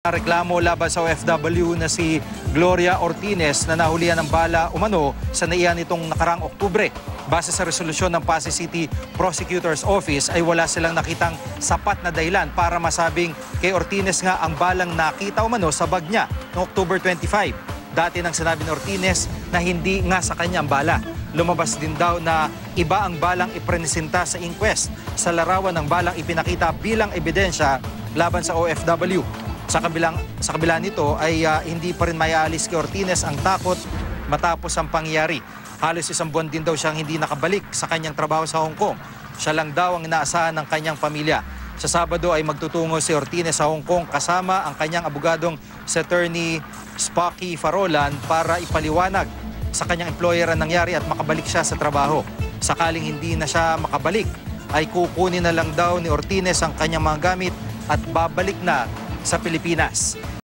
Reklamo laban sa OFW na si Gloria Ortines na nahulihan ng bala umano sa naiyan nitong nakarang Oktubre. Base sa resolusyon ng Pasay City Prosecutor's Office ay wala silang nakitang sapat na dahilan para masabing kay Ortines nga ang balang nakita umano sa bag niya noong October 25. Dati nang sinabi ni Ortines na hindi nga sa kanya ang bala. Lumabas din daw na iba ang balang iprenesenta sa inquest sa larawan ng balang ipinakita bilang ebidensya laban sa OFW. Sa kabilang sa kabila nito ay ah, hindi pa rin mayaalis kay Ortines ang takot matapos ang pangyayari. Halos isang buwan din daw siyang hindi nakabalik sa kanyang trabaho sa Hong Kong. Siya lang daw ang inaasahan ng kanyang pamilya. Sa Sabado ay magtutungo si Ortines sa Hong Kong kasama ang kanyang abogadong si Attorney Spocky Farolan para ipaliwanag sa kanyang employer ang nangyari at makabalik siya sa trabaho. Sakaling hindi na siya makabalik, ay kukunin na lang daw ni Ortines ang kanyang mga gamit at babalik na sa Pilipinas.